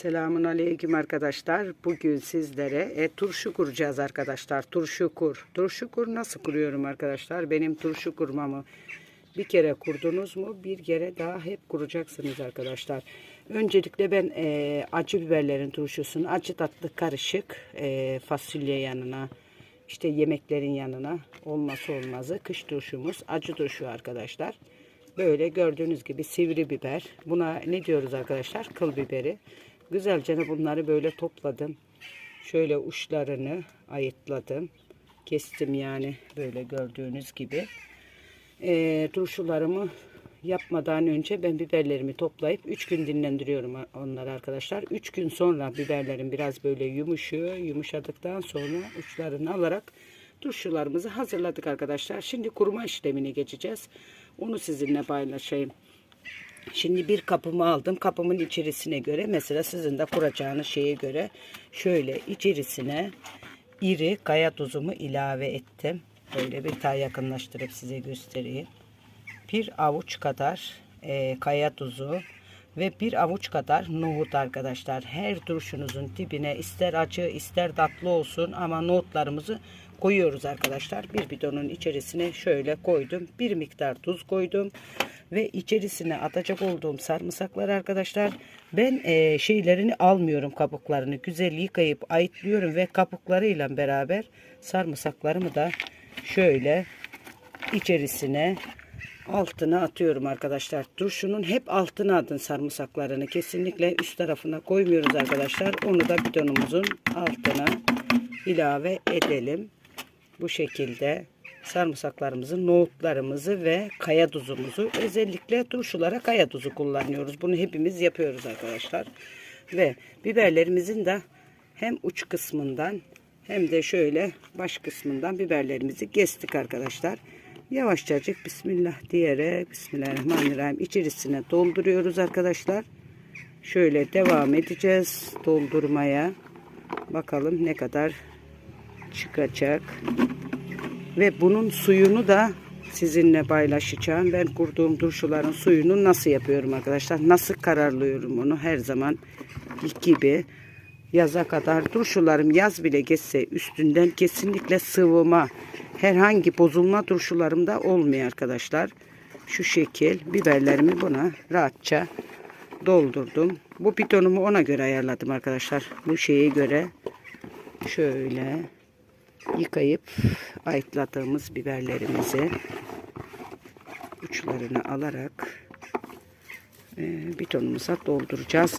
Selamun aleyküm arkadaşlar. Bugün sizlere e, turşu kuracağız arkadaşlar. Turşu kur. Turşu kur nasıl kuruyorum arkadaşlar? Benim turşu kurmamı bir kere kurdunuz mu bir kere daha hep kuracaksınız arkadaşlar. Öncelikle ben e, acı biberlerin turşusunu acı tatlı karışık e, fasulye yanına işte yemeklerin yanına olması olmazı kış turşumuz acı turşu arkadaşlar. Böyle gördüğünüz gibi sivri biber. Buna ne diyoruz arkadaşlar? Kıl biberi. Güzelce bunları böyle topladım. Şöyle uçlarını ayıtladım. Kestim yani böyle gördüğünüz gibi. Ee, turşularımı yapmadan önce ben biberlerimi toplayıp 3 gün dinlendiriyorum onları arkadaşlar. 3 gün sonra biberlerim biraz böyle yumuşuyor. Yumuşadıktan sonra uçlarını alarak turşularımızı hazırladık arkadaşlar. Şimdi kuruma işlemine geçeceğiz. Onu sizinle paylaşayım. Şimdi bir kapımı aldım. Kapımın içerisine göre mesela sizin de kuracağınız şeye göre şöyle içerisine iri kaya tuzumu ilave ettim. Böyle bir daha yakınlaştırıp size göstereyim. Bir avuç kadar e, kaya tuzu ve bir avuç kadar nohut arkadaşlar. Her turşunuzun dibine ister acı ister tatlı olsun ama nohutlarımızı koyuyoruz arkadaşlar. Bir bidonun içerisine şöyle koydum. Bir miktar tuz koydum ve içerisine atacak olduğum sarımsaklar arkadaşlar ben e, şeylerini almıyorum kabuklarını güzel yıkayıp ayıtlıyorum ve kabuklarıyla beraber sarımsaklarımı da şöyle içerisine altına atıyorum arkadaşlar. Turşunun hep altına atın sarımsaklarını. Kesinlikle üst tarafına koymuyoruz arkadaşlar. Onu da bidonumuzun altına ilave edelim. Bu şekilde sarımsaklarımızı, nohutlarımızı ve kaya tuzumuzu özellikle turşulara kaya tuzu kullanıyoruz. Bunu hepimiz yapıyoruz arkadaşlar. Ve biberlerimizin de hem uç kısmından hem de şöyle baş kısmından biberlerimizi kestik arkadaşlar. Yavaşçacık bismillah diyerek bismillahirrahmanirrahim içerisine dolduruyoruz arkadaşlar. Şöyle devam edeceğiz doldurmaya. Bakalım ne kadar çıkacak. Ve bunun suyunu da sizinle paylaşacağım. Ben kurduğum turşuların suyunu nasıl yapıyorum arkadaşlar? Nasıl kararlıyorum onu her zaman gibi yaza kadar turşularım yaz bile geçse üstünden kesinlikle sıvıma herhangi bozulma turşularımda olmuyor arkadaşlar. Şu şekil biberlerimi buna rahatça doldurdum. Bu bitonumu ona göre ayarladım arkadaşlar. Bu şeye göre şöyle yıkayıp ayıtladığımız biberlerimizi uçlarını alarak e, bitonumuza dolduracağız.